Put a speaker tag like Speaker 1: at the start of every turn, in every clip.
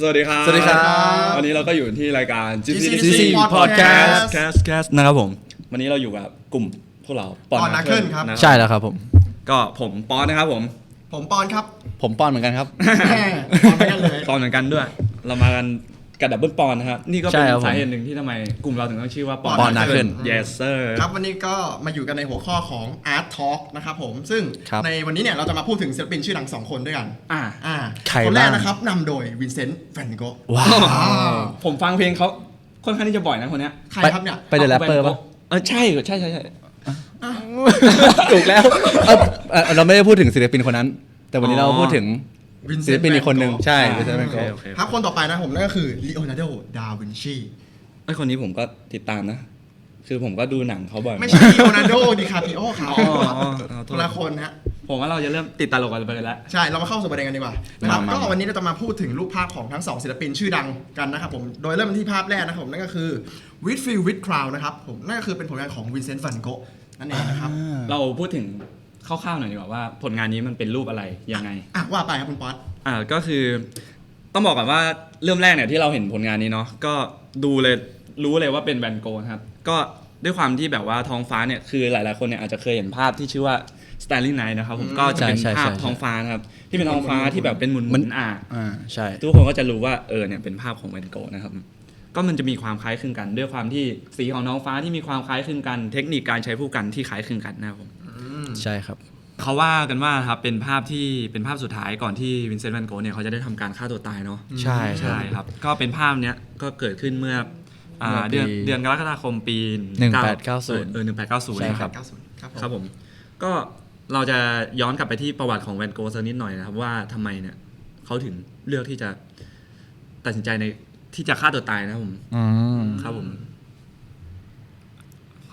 Speaker 1: สวัสดีครับ
Speaker 2: สวัสดีครับ
Speaker 1: วันนี้เราก็อยู่ที่รายการ
Speaker 2: GCC
Speaker 1: Podcast
Speaker 2: Podcast
Speaker 1: Cast Cast นะครับผม วันนี้เราอยู่กับกลุ่มพวกเรา
Speaker 3: ปอนนักเคิลครับ
Speaker 1: นะ
Speaker 2: ใช่แล้วครับผม
Speaker 1: ก็ผมปอนนะครับผม
Speaker 3: ผมปอนครับ
Speaker 2: ผมป้อนเหมือนกันครับ
Speaker 3: แม่ปอนไปกันเลย
Speaker 1: ปอนเหมือนกันด้วย เรามากัน กับดับเบิลปอนนะครับนี่ก็
Speaker 2: ใช่
Speaker 1: เป็น
Speaker 2: ครับผม
Speaker 1: สาเหตุหนึ่งที่ทำไมกลุ่มเราถึงต้องชื่อว่าปอน
Speaker 2: ปอนนักเคิล
Speaker 1: yes sir
Speaker 3: ครับวันนี้ก็มาอยู่กันในหัวข้อของ Art Talk นะครับผม ซึ่ง
Speaker 2: ครับ
Speaker 3: ในวันนี้เนี่ยเราจะมาพูดถึงศิลปินชื่อดังสองคนด้วยกัน
Speaker 1: อ่า
Speaker 3: อ่า
Speaker 2: ใคร
Speaker 3: คนแรก
Speaker 2: บ้าง
Speaker 3: นะครับนำโดยวินเซนต์แฟนโก
Speaker 2: ว้าว
Speaker 1: ผมฟังเพลงเขาค่อนข้างที่จะบ่อยนะคนเนี้ย
Speaker 3: ใครครับเนี่ย
Speaker 2: ไปเดอะแรปเปอร์ป่ะ
Speaker 1: เออใช่ใช่ใช่ใช่
Speaker 2: ถูกแล้วเอ้าเอ่อเราไม่ได้พูดถึงศิลปินคนนั้น แต่วันนี้เราพูดถึง
Speaker 3: วินเซ
Speaker 2: ศิ
Speaker 3: น
Speaker 2: ล
Speaker 3: ต์
Speaker 2: ปินอีกคนหนึ่งใช่
Speaker 1: อ่า
Speaker 2: วินเซนต์แวน
Speaker 1: โอ
Speaker 2: โก
Speaker 1: เคโอเค
Speaker 3: ครับคนต่อไปนะผมนั่นก็คือลีโอนาร์โด ดาวินชี
Speaker 1: ไอยคนนี้ผมก็ติดตามนะ คือผมก็ดูหนังเขาบ่อย
Speaker 3: ไม่ใช่ลีโอนาร์โด ดิคาปิโอครับ
Speaker 1: อ๋ออ๋ออ๋อโท
Speaker 3: ค
Speaker 1: ษ
Speaker 3: นละคนฮะ
Speaker 1: ผมว่าเราจะเริ่มติดตลกกันไปแล้ว
Speaker 3: ใช่ เรามาเข้าสู่ประเด็นกันดีกว่านะครับ
Speaker 2: มามา
Speaker 3: ก็วันนี้เราจะมาพูดถึงรูปภาพของทั้งสองศิลปินชื่อดังกันนะครับผม โดยเริ่มที่ภาพแรกนะครับผมนั่นก็คือ With Feel With Crowd นะครับผมนั่นก็คือเป็นผลงานของวินเซนต์ van Gogh นั่นเองนะครับ
Speaker 1: เราพูดถึง คร่าวๆหน่อยดีกว่าว่าผลงานนี้มันเป็นรูปอะไรยังไง
Speaker 3: อะว่าไปครับคุณป๊อต
Speaker 1: อ่าก็คือต้องบอกก่อนว่าเริ่มแรกเนี่ยที่เราเห็นผลงานนี้เนาะก็ดูเลยรู้เลยว่าเป็นแวนโกะครับ ก็ด้วยความที่แบบว่าท้องฟ้าเนี่ยคือหลายๆคนเนี่ยอาจจะเคยเห็นภาพที่ชื่อว่า Starry Night นะครับผมก็จะเป็น
Speaker 2: ใช่ใช่
Speaker 1: ภาพ
Speaker 2: ใช่
Speaker 1: ท้องฟ้านะครับที่เป็นท้องฟ้าที่แบบเป็นหมุนๆ
Speaker 2: มัน
Speaker 1: อ่า
Speaker 2: อ่า ใช่
Speaker 1: ทุกคนก็จะรู้ว่าเออเนี่ยเป็นภาพของแวนโกะนะครับ ก็มันจะมีความคล้ายคลึงกัน ด้วยความที่สีของท้องฟ้าที่มีความคล้ายคลึงกัน เทคนิคการใช้ผู้กันที่คล้ายคลึงกันนะครับผม
Speaker 2: ใช่ครับ
Speaker 1: เขาว่ากันว่าครับเป็นภาพที่เป็นภาพสุดท้ายก่อนที่วินเซนต์แวนโกะเนี่ยเขาจะได้ทำการฆ่าตัวตายเนาะ
Speaker 2: ใช่ครับ
Speaker 1: ใช่ครับ ก็เป็นภาพเนี้ยก็เกิดขึ้นเมื่ออ่า
Speaker 2: เมื่อปี
Speaker 1: เดือนเดือนกรกฎาคมปี
Speaker 2: 1890
Speaker 1: เออหนึ่งแปดเก้าศูนย์
Speaker 2: ใช่
Speaker 1: นะครับ
Speaker 3: 90 ครับผม
Speaker 1: ครับผมก็เราจะย้อนกลับไปที่ประวัติของแวนโกะสักนิดหน่อยนะครับ ว่าทำไมเนี่ยเขาถึงเลือกที่จะตัดสินใจในที่จะฆ่าตัวตายนะครับผม
Speaker 2: อืม
Speaker 1: ครับผม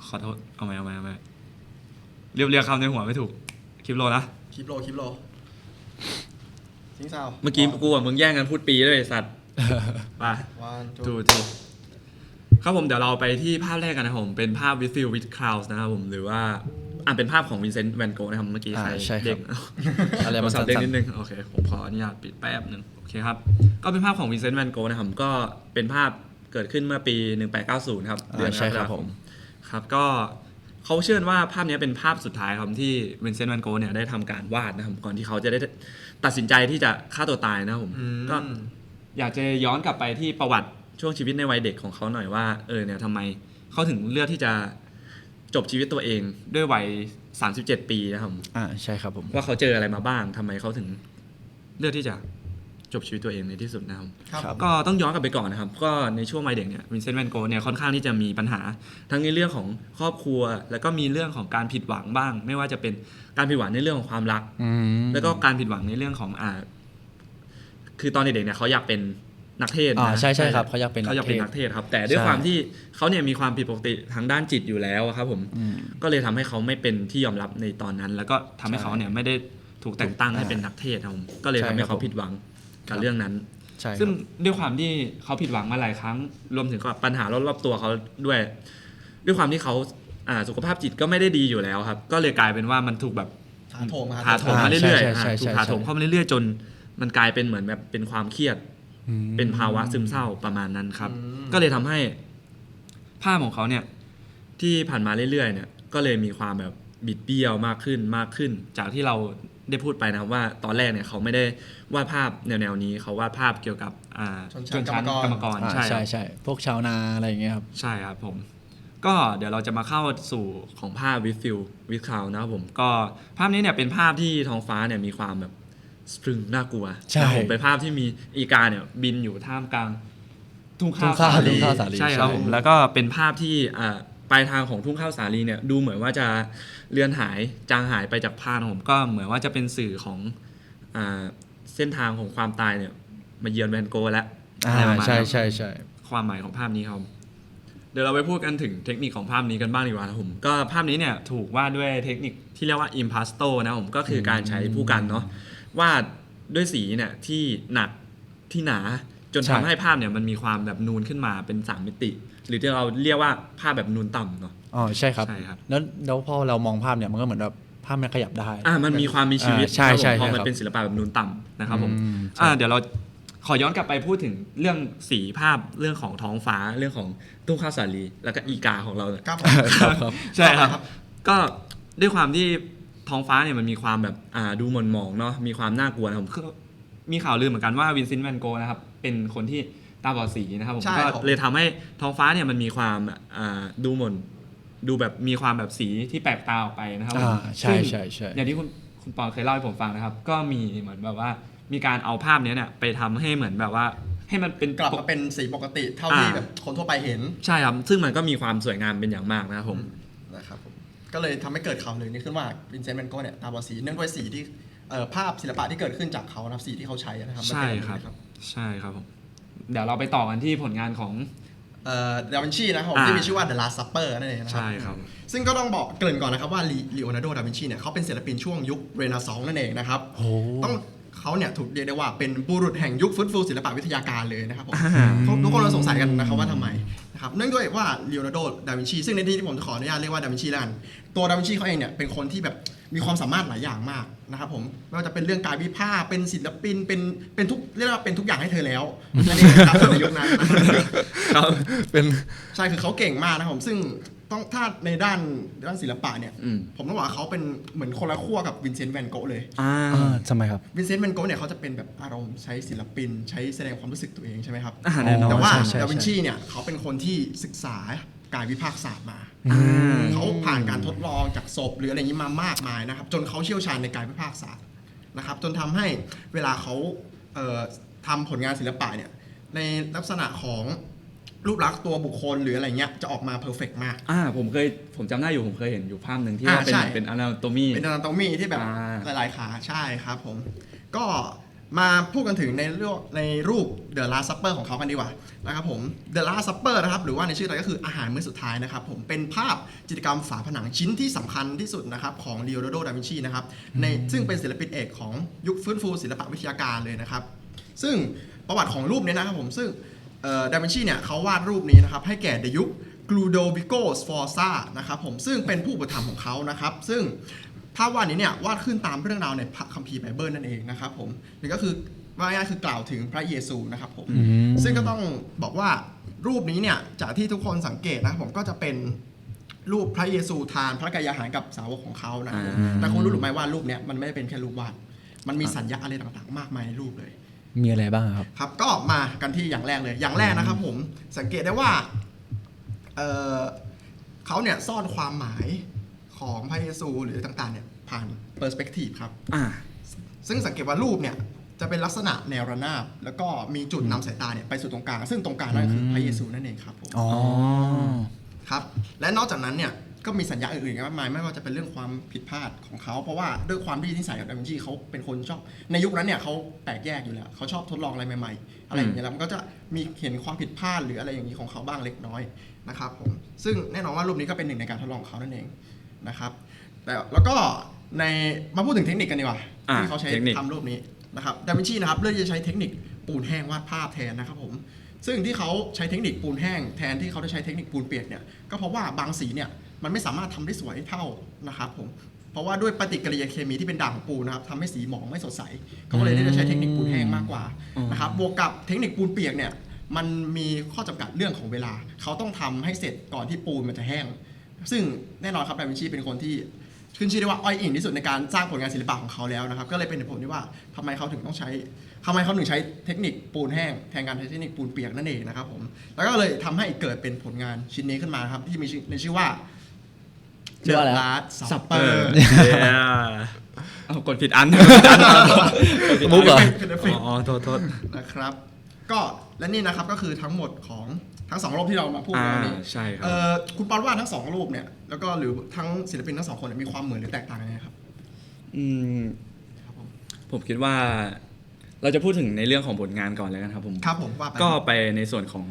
Speaker 1: ขอโทษ เอาไหมเอาไหมเอาไหม เรียบเรียงคำในหัวไม่ถูก คลิปโลนะ
Speaker 3: คลิปโลคลิปโลทิ้งซาว
Speaker 1: เมื่อกี้กูกับมึงแย่งกันพูดปีด้วยไอ้สัตว์ไป
Speaker 3: วัน
Speaker 1: ถูกถูกครับผมเดี๋ยวเราไปที่ภาพแรกกันนะครับผม เป็นภาพ with Phil with clouds นะครับผม หรือว่าอ่าเป็นภาพของวินเซนต์แวนโกนะครับเมื่อกี้
Speaker 2: อ่า
Speaker 1: ใคร
Speaker 2: ใช่ครับ
Speaker 1: เด็ก
Speaker 2: อะไรมัน
Speaker 1: โทศัพท์เด้ง
Speaker 2: สั้น
Speaker 1: นิดนึง โอเค ผมขออนุญาตปิดแป๊บหนึ่งโอเคครับ ก็เป็นภาพของวินเซนต์แวนโกนะครับ ก็เป็นภาพเกิดขึ้นเมื่อปี 1890 ครับ
Speaker 2: อ่า
Speaker 1: เดือนก
Speaker 2: ใช่
Speaker 1: รก
Speaker 2: ครั
Speaker 1: ฎา
Speaker 2: บ
Speaker 1: ค
Speaker 2: ผมม
Speaker 1: ครับก็ เขาเชื่อว่าภาพนี้เป็นภาพสุดท้ายครับที่วินเซนต์แวนโกเนี่ยได้ทำการวาดนะครับก่อนที่เขาจะได้ตัดสินใจที่จะฆ่าตัวตายนะครับผม
Speaker 3: อืม
Speaker 1: ก็อยากจะย้อนกลับไปที่ประวัติช่วงชีวิตในวัยเด็กของเขาหน่อยว่าเออเนี่ยทำไมเขาถึงเลือกที่จะจบชีวิตตัวเองด้วยวัย 37 ปีนะครับ
Speaker 2: อ่าใช่ครับผม
Speaker 1: ว่าเขาเจออะไรมาบ้างทำไมเขาถึงเลือกที่จะ จบชีวิตตัวเองในที่สุดนะครับ
Speaker 3: ครับ
Speaker 2: ครับ
Speaker 1: ก็ต้องย้อนกลับไปก่อนนะครับ ก็ในช่วงวัยเด็กเนี่ยวินเซนต์แวนโกเนี่ยค่อนข้างที่จะมีปัญหา ทั้งในเรื่องของครอบครัว แล้วก็มีเรื่องของการผิดหวังบ้าง ไม่ว่าจะเป็นการผิดหวังในเรื่องของความรัก
Speaker 2: อืม
Speaker 1: แล้วก็การผิดหวังในเรื่องของอ่าคือตอนเด็กๆเนี่ยเขาอยากเป็นนักเทศน์
Speaker 2: อ่า
Speaker 1: นะ
Speaker 2: ใช่ใช่ครับเขาอยากเป็นนัก
Speaker 1: เขาอยากเป็น
Speaker 2: เทศ
Speaker 1: นักเทศน์ครับ แต่ด้วย
Speaker 2: ใช่
Speaker 1: ความที่เขาเนี่ยมีความผิดปกติทางด้านจิตอยู่แล้วอะครับผม
Speaker 2: อืม
Speaker 1: ก็เลยทำให้เขาไม่เป็นที่ยอมรับในตอนนั้น แล้วก็ทำให้
Speaker 2: ใช่
Speaker 1: เขาเนี่ยไม่ได้ถูกแต่งตั้งให้เป็นนักเทศน์ครับผมก็เลย
Speaker 2: ใช่
Speaker 1: ทำให้
Speaker 2: ครับ
Speaker 1: เขาผิดหวัง กับเรื่องนั้น
Speaker 2: ใช่ครับ
Speaker 1: ซึ่งด้วยความที่เขาผิดหวังมาหลายครั้ง รวมถึงกับปัญหารอบๆตัวเขาด้วย ด้วยความที่เขาอ่าสุขภาพจิตก็ไม่ได้ดีอยู่แล้วครับ ก็เลยกลายเป็นว่ามันถูกแบบ
Speaker 3: ถาโถมมา
Speaker 1: ถาโถมมาเรื่อย
Speaker 2: ใช่
Speaker 1: ๆ
Speaker 2: ใช่
Speaker 1: อ่า
Speaker 2: ใช่
Speaker 1: ถูก
Speaker 2: ใช่
Speaker 1: ถาโถมเข้ามาเรื่อยๆ จน มันกลายเป็นเหมือนแบบเป็นความเครียด
Speaker 2: อืม
Speaker 1: เป็นภาวะซึมเศร้าประมาณนั้นครับ
Speaker 3: อืม
Speaker 1: ก็เลยทำให้ภาพของเขาเนี่ย ที่ผ่านมาเรื่อยๆ เนี่ย ก็เลยมีความแบบบิดเบี้ยวมากขึ้นมากขึ้น จากที่เรา ได้พูดไปนะครับว่าตอนแรกเนี่ยเขาไม่ได้วาดภาพแนวๆนี้เขาวาดภาพเกี่ยวกับอ่า
Speaker 3: ชนชั้น
Speaker 1: ก
Speaker 3: ก
Speaker 1: ร
Speaker 3: ร
Speaker 1: ร
Speaker 3: ร
Speaker 1: ม
Speaker 3: ม
Speaker 1: ก
Speaker 3: ก
Speaker 1: ร
Speaker 3: ร
Speaker 2: อ่า
Speaker 1: ใช่ค
Speaker 2: ใช่
Speaker 1: รับ
Speaker 2: ใช่พวกชาวนาอะไรอย่างเงี้ยครับ
Speaker 1: ใช่ครับผม ก็เดี๋ยวเราจะมาเข้าสู่ของภาพ with feel with cloud นะครับผมก็ภาพนี้เนี่ยเป็นภาพที่ท้องฟ้าเนี่ยมีความแบบสตรึงน่ากลัว
Speaker 2: ใช่
Speaker 1: นะครับผมเป็นภาพที่มีอีกาเนี่ยบินอยู่ท่ามกลางทุ่งข้าว
Speaker 2: ทุ่งข้าว
Speaker 1: สาลี
Speaker 2: ทุ่งข้าวสาลี
Speaker 1: ใช่ครับ
Speaker 2: ใช่
Speaker 1: ผมแล้วก็เป็นภาพที่อ่า ปลายทางของทุ่งข้าวสาลีเนี่ยดูเหมือนว่าจะเลือนหายจางหายไปจากภาพของผมก็เหมือนว่าจะเป็นสื่อของอ่าเส้นทางของความตายเนี่ยมาเยือนแวนโกะแล้ว
Speaker 2: อ่า
Speaker 1: อะไรประมาณ
Speaker 2: ใช่
Speaker 1: นั้น
Speaker 2: ใช่ใช่
Speaker 1: ความหมายของภาพนี้ครับเดี๋ยวเราไปพูดกันถึงเทคนิคของภาพนี้กันบ้างดีกว่าครับผมก็ภาพนี้เนี่ยถูกวาดด้วยเทคนิคที่เรียกว่า impasto นะผมก็คือการใช้ผู้กันเนาะวาดด้วยสีเนี่ยที่หนักที่หนาจน
Speaker 2: ใช่
Speaker 1: ทำให้ภาพเนี่ยมันมีความแบบนูนขึ้นมาเป็นสามมิติ หรือที่เราเรียกว่าภาพแบบนูนต่ำเนาะ
Speaker 2: อ๋อใช่ครับ
Speaker 1: ใช่ครับ
Speaker 2: แล้วแล้วพอเรามองภาพเนี่ยมันก็เหมือนแบบภาพมันขยับได้
Speaker 1: อ่ามันมีความมีชีวิต
Speaker 2: อ่าใช่
Speaker 1: ครับผม
Speaker 2: ใช่
Speaker 1: เพราะ
Speaker 2: ใช่
Speaker 1: มัน
Speaker 2: ครับ
Speaker 1: เป็นศิลปะแบบนูนต่ำนะครับผม
Speaker 2: อืมใช่
Speaker 1: อ่าเดี๋ยวเราขอย้อนกลับไปพูดถึงเรื่องสีภาพเรื่องของท้องฟ้าเรื่องของตุ้งข้าวสาลีแล้วก็อีกาของเราเนี่ย
Speaker 3: ครับผม
Speaker 1: ใช่ครับ
Speaker 3: ครับ
Speaker 1: ก็ด้วยความที่ท้องฟ้าเนี่ยมันมีความแบบอ่าดูหม่นหมองเนาะมีความน่ากลัวนะผมคือมีข่าวลือเหมือนกันว่าวินซินต์แวนโกนะครับ เป็นคนที่ ตาบอดสีนะครับผม
Speaker 3: ใช่
Speaker 1: ก็
Speaker 3: ครับ
Speaker 1: เลยทำให้ท้องฟ้าเนี่ยมันมีความอ่าดูหม่นดูแบบมีความแบบสีที่แปลกตาออกไปนะครับผม
Speaker 2: อ่าใช่
Speaker 1: ซึ่ง
Speaker 2: ใช่ใช่
Speaker 1: อย่างที่คุณคุณปอนเคยเล่าให้ผมฟังนะครับ ก็มีเหมือนแบบว่ามีการเอาภาพเนี้ยเนี่ยไปทำให้เหมือนแบบว่าให้มันเป็น
Speaker 3: กลับมาเป็นสีปกติเท่าที่
Speaker 1: อ่า
Speaker 3: แบบคนทั่วไปเห็น
Speaker 1: ใช่ครับ ซึ่งมันก็มีความสวยงามเป็นอย่างมากนะครับผม
Speaker 3: นะครับผมก็เลยทำให้เกิดข่าวลือนี้ขึ้นว่าวินเซนต์แวนโกเนี่ยตาบอดสีเนื่องด้วยสีที่เอ่อภาพศิลปะที่เกิดขึ้นจากเขานะครับสีที่เขาใช้นะครับมัน
Speaker 1: ใช่
Speaker 3: เป็นอย่าง
Speaker 1: ครับ
Speaker 3: นี้นะ
Speaker 1: ใช่ครับผม เดี๋ยวเราไปต่อกันที่ผลงานของ
Speaker 3: เอ่อดาวินชีนะครับผม
Speaker 1: อ่า
Speaker 3: ที่มีชื่อว่า The Last Supper นั่นเองนะครั
Speaker 1: ใช่ครับ
Speaker 3: ซึ่งก็ต้องบอกเกริ่นก่อนนะครับว่าลีโอนาร์โดดาวินชีเนี่ยเขาเป็นศิลปินช่วงยุคเรเนซองส์นั่นเองนะครับ
Speaker 2: โอ้
Speaker 3: ต้องเขาเนี่ยถูกเรียกได้ว่าเป็นบุรุษแห่งยุคฟื้นฟูศิลปะวิทยาการเลยนะครับผม
Speaker 1: อ่า
Speaker 3: ทุกคนเราสงสัยกันนะครับว่าทำไมนะครับเนื่องด้วยว่าลีโอนาร์โด ดาวินชี ซึ่งในที่ที่ผมจะขออนุญาตเรียกว่าดาวินชีแล้วกันตัวดาวินชีเขาเองเนี่ยเป็นคนที่แบบ มีความสามารถหลายอย่างมากนะครับผมไม่ว่าจะเป็นเรื่องการวิพากษ์เป็นศิลปินเป็นเป็นทุกเรียกว่าเป็นทุกอย่างให้เธอแล้วนั่นเองนะครับในยุคนั้นนะครับ
Speaker 1: ครับ
Speaker 2: เป็น
Speaker 3: ใช่คือเขาเก่งมากนะครับผมซึ่งต้องถ้าในด้านด้านศิลปะเนี่ย
Speaker 1: อืม
Speaker 3: ผมต้องบอกว่าเขาเป็นเหมือนคนละขั้วกับวินเซนต์แวนโกะเลย
Speaker 1: อ่า
Speaker 2: อ่าทำไมครับ
Speaker 3: วินเซนต์แวนโกะเนี่ยเขาจะเป็นแบบอารมณ์ใช้ศิลปิน ใช้แสดงความรู้สึกตัวเองใช่ไหมครับ
Speaker 1: อ่าแน่นอน
Speaker 3: แต่ว่า
Speaker 2: ใช่ใช่
Speaker 3: ดาวินชีเนี่ยเขาเป็นคนที่ศึกษา การวิพากษ์ศาสตร์มา
Speaker 1: อ่า
Speaker 3: เขาผ่านการทดลองจากศพหรืออะไรอย่างนี้มามากมายนะครับ จนเขาเชี่ยวชาญในการวิพากษ์ศาสตร์นะครับ จนทำให้เวลาเขาเอ่อทำผลงานศิลปะเนี่ยในลักษณะของรูปลักษณ์ตัวบุคคลหรืออะไรเงี้ยจะออกมาเพอร์เฟกมาก
Speaker 1: อ่าผมเคยผมจำได้อยู่ผมเคยเห็นอยู่ภาพหนึ่งที่
Speaker 3: อ่า
Speaker 1: ว่าเป็น
Speaker 3: ใช่
Speaker 1: เป็นอนาโตมี
Speaker 3: เป็นอนาโตมีที่แบบ
Speaker 1: อ่า
Speaker 3: หลายๆขาใช่ครับผมก็ มาพูดกันถึงในเรื่องในรูป The Last Supper ของเขากันดีกว่านะครับผม The Last Supper นะครับหรือว่าในชื่อไทยก็คืออาหารมื้อสุดท้ายนะครับผมเป็นภาพจิตรกรรมฝาผนังชิ้นที่สำคัญที่สุดนะครับของ Leonardo da Vinci นะครับในซึ่งเป็นศิลปินเอกของยุคฟื้นฟูศิลปวิทยาการเลยนะครับ ซึ่งประวัติของรูปเนี้นะครับผมซึ่งดาวินชีเนี่ยเขาวาดรูปนี้นะครับให้แก่ในยุค Ludovico Sforza นะครับผมซึ่งเป็นผู้อุปถัมภ์ของเขานะครับ ซึ่ง ภาพวาดนี้เนี่ยวาดขึ้นตามเรื่องราวในพระคัมภีร์ไบเบิลนั่นเองนะครับผมนี่ก็คือว่าง่ายๆคือกล่าวถึงพระเยซูนะครับผม
Speaker 2: อืม
Speaker 3: ซึ่งก็ต้องบอกว่ารูปนี้เนี่ยจากที่ทุกคนสังเกตนะครับผมก็จะเป็นรูปพระเยซูทานพระกายอาหารกับสาวกของเขานะครับผม
Speaker 1: อ่า
Speaker 3: แต่คุณรู้หรือไม่ว่ารูปเนี้ยมันไม่ได้เป็นแค่รูปวาดมันมีสัญญาอะไรต่างๆ มากมายในรูปเลย
Speaker 2: มีอะไรบ้างครับ
Speaker 3: ครับ ก็มากันที่อย่างแรกเลย อย่างแรกนะครับผมสังเกตได้ว่าเอ่อเขาเนี่ยซ่อนความหมาย ของพระเยซูหรือต่างๆเนี่ยผ่านเปอร์สเปกทีฟครับ
Speaker 1: อ่า
Speaker 3: ซึ่งสังเกตว่ารูปเนี่ยจะเป็นลักษณะแนวระนาบ แล้วก็มีจุดนำสายตาเนี่ยไปสู่ตรงกลาง ซึ่งตรงกลางนั่นคือพระเยซูนั่นเองครับผม
Speaker 2: อ๋อ
Speaker 3: ครับ และนอกจากนั้นเนี่ยก็มีสัญญาอื่นๆอีกมากมายไม่ว่าจะเป็นเรื่องความผิดพลาดของเขา เพราะว่าด้วยความที่นิสัยของดาวินชีเขาเป็นคนชอบ ในยุคนั้นเนี่ยเขาแปลกแยกอยู่แล้วเขาชอบทดลองอะไรใหม่ๆ อะไรอย่างเงี้ยแล้วมันก็จะมีเห็นความผิดพลาดหรืออะไรอย่างนี้ของเขาบ้างเล็กน้อยนะครับผมซึ่งแน่นอนว่ารูปนี้ก็เป็นหนึ่งในการทดลองของเขานั่นเอง นะครับ แต่แล้วก็ในมาพูดถึงเทคนิคกันดีกว่า
Speaker 1: อ่า
Speaker 3: ที่เขาใช้
Speaker 1: เทคนิค
Speaker 3: ทำรูปนี้นะครับดาวินชีนะครับเลือกที่จะใช้เทคนิคปูนแห้งวาดภาพแทนนะครับผมซึ่งที่เขาใช้เทคนิคปูนแห้งแทนที่เขาจะใช้เทคนิคปูนเปียกเนี่ยก็เพราะว่าบางสีเนี่ยมันไม่สามารถทำได้สวยเท่านะครับผมเพราะว่าด้วยปฏิกิริยาเคมีที่เป็นด่างของปูนนะครับทำให้สีหมองไม่สดใสเขาก็เลยได้ใช้เทคนิคปูนแห้งมากกว่า
Speaker 1: อืม
Speaker 3: นะครับบวกกับเทคนิคปูนเปียกเนี่ยมันมีข้อจำกัดเรื่องของเวลา เขาต้องทำให้เสร็จก่อนที่ปูนมันจะแห้ง ซึ่งแน่นอนครับดาวินชีเป็นคนที่ขึ้นชื่อได้ว่าอ้อยอิงที่สุดในการสร้างผลงานศิลปะของเขาแล้วนะครับ ก็เลยเป็นเหตุผลที่ว่าทำไมเขาถึงต้องใช้ทำไมเขาถึงใช้เทคนิคปูนแห้งแทนการใช้เทคนิคปูนเปียกนั่นเองนะครับผมแล้วก็เลยทำให้เกิดเป็นผลงานชิ้นนี้ขึ้นมาครับที่มีชื่อในชื่อว่า
Speaker 2: ชื่อว่าอะไร
Speaker 3: The
Speaker 2: ครับ
Speaker 3: Last
Speaker 1: ซัป
Speaker 3: Supper
Speaker 1: เปอร์ เอากดผิดอัน
Speaker 2: มุกเหรอ
Speaker 3: เป็นเอฟเฟกต์
Speaker 1: อ๋อ โทษโทษ
Speaker 3: นะครับ ก็และนี่นะครับก็คือทั้งหมดของทั้งสองรูปที่เรามาพูดกันวันนี้
Speaker 1: อ่าใช่ครับ
Speaker 3: เอ่อคุณปอนว่าทั้งสองรูปเนี่ยแล้วก็หรือทั้งศิลปินทั้งสองคนเนี่ยมีความเหมือนหรือแตกต่างกันยังไงครับ
Speaker 1: อืม
Speaker 3: ครับผม
Speaker 1: ผมคิดว่า เราจะพูดถึงในเรื่องของผลงานก่อนเลยกันครับผม
Speaker 3: ครับผมว่าไป
Speaker 1: ก็ไปในส่วนของ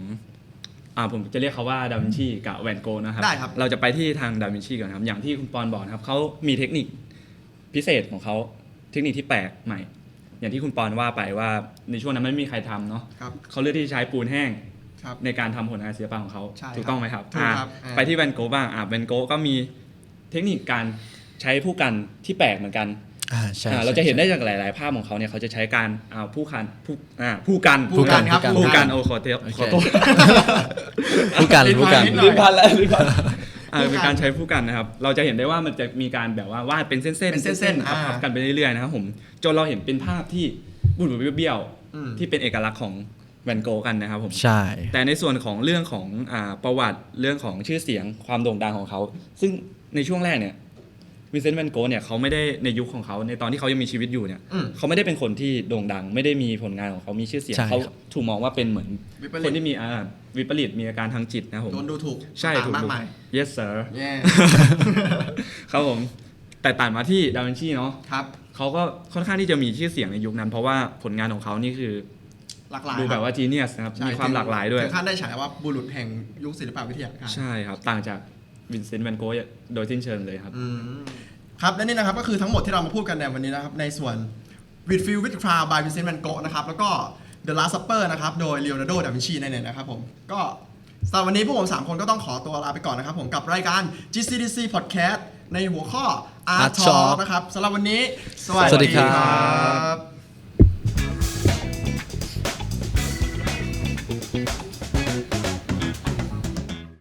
Speaker 1: อ่าผมจะเรียกเขาว่าดาวินชีกับแวนโกนะครับ
Speaker 3: ได้ครับ
Speaker 1: เราจะไปที่ทางดาวินชีก่อนครับ อย่างที่คุณปอนบอกนะครับเขามีเทคนิคพิเศษของเขาเทคนิคที่แปลกใหม่ อย่างที่คุณปอนว่าไปว่าในช่วงนั้นไม่มีใครทำเนาะ
Speaker 3: ครับ
Speaker 1: เขาเลือกที่จะใช้ปูนแห้ง
Speaker 3: ครับ
Speaker 1: ในการทำผลงานศิลปะของเขา
Speaker 3: ใช่
Speaker 1: ถูกต้องไหมครับ
Speaker 3: ถูกครับ
Speaker 1: อ่า
Speaker 3: อ่า
Speaker 1: ไปที่แวนโกะบ้างอ่าแวนโกะก็มีเทคนิคการใช้ผู้กันที่แปลกเหมือนกัน
Speaker 2: อ่าใช่
Speaker 1: อ่า
Speaker 2: ใช่
Speaker 1: เราจะเห็น
Speaker 2: ใช่
Speaker 1: ได้จากหลาย ๆ ภาพของเขาเนี่ยเขาจะใช้การอ่าผู้กันผู้อ่าผู้กัน
Speaker 3: ผู้กันครับ
Speaker 1: ผู้
Speaker 3: ผู้กั
Speaker 1: กัน
Speaker 3: น
Speaker 1: โอ้ขอเทป
Speaker 2: โอเค
Speaker 1: ขอโทษ
Speaker 2: ผู้กันผู้กัน
Speaker 3: นิดหน่อย
Speaker 1: ลิ้นพันแล้วลิ้นพัน อ่า
Speaker 3: ผู้กัน
Speaker 1: เป็นการใช้ผู้กันนะครับ เราจะเห็นได้ว่ามันจะมีการแบบว่าวาดเป็นเส้นๆ
Speaker 3: เป็นเส้นๆ
Speaker 1: ทับ
Speaker 3: อ่า
Speaker 1: ๆกันไปเรื่อยๆนะครับผมจนเราเห็นเป็นภาพที่บุบๆเบี้ยว
Speaker 3: อืม
Speaker 1: ๆที่เป็นเอกลักษณ์ของแวนโกะกันนะครับผม
Speaker 2: ใช่
Speaker 1: แต่ในส่วนของเรื่องของอาประวัติเรื่องของชื่อเสียงความโด่งดังของเขา ซึ่งในช่วงแรกเนี่ย วินเซนต์แวนโกะเนี่ยเขาไม่ได้ในยุคของเขาในตอนที่เขายังมีชีวิตอยู่เนี่ย
Speaker 3: อืม
Speaker 1: เขาไม่ได้เป็นคนที่โด่งดัง ไม่ได้มีผลงานของเขามีชื่อเสียง
Speaker 2: ใช่
Speaker 1: เขา
Speaker 2: ครับ
Speaker 1: ถูกมองว่าเป็นเหมือน
Speaker 3: วิปริต
Speaker 1: คนที่มีอ่าวิปริตมีอาการทางจิตนะครับผม
Speaker 3: โดนดูถูก
Speaker 1: ใช่
Speaker 3: ต่าง
Speaker 1: ถูก
Speaker 3: มาก
Speaker 1: ถูก
Speaker 3: มาย
Speaker 1: yes sir
Speaker 3: แย่
Speaker 1: ครับผม แต่ต่างมาที่ดาวินชีเนาะ
Speaker 3: ครับ
Speaker 1: เขาก็ค่อนข้างที่จะมีชื่อเสียงในยุคนั้น เพราะว่าผลงานของเขานี่คือ
Speaker 3: หลากหลาย
Speaker 1: ดูแบบ
Speaker 3: ครั
Speaker 1: ว่าจีเนียสนะครับ
Speaker 3: ใช่
Speaker 1: มีความหลากหลายด้วย
Speaker 3: ถึงขั้นได้ฉายว่าบุรุษแห่งยุคศิลปวิทยาการ
Speaker 1: ใช่ครับ ต่างจาก วินเซนต์แวนโกะโดยสิ้นเชิงเลยครับ
Speaker 3: ครับและนี่นะครับก็คือทั้งหมดที่เรามาพูดกันในวันนี้นะครับ ในส่วน With Feel with Cloud by Vincent Van Gogh นะครับ แล้วก็ The Last Supper นะครับ โดย Leonardo da Vinci นั่นเองนะครับผม ก็สำหรับวันนี้พวกผม 3 คนก็ต้องขอตัวลาไปก่อนนะครับผมกับรายการ GCDC Podcast ในหัวข้อ Art
Speaker 2: Art
Speaker 3: Talk นะครับสำหรับวันนี้
Speaker 2: สวัสดีครับ
Speaker 3: บ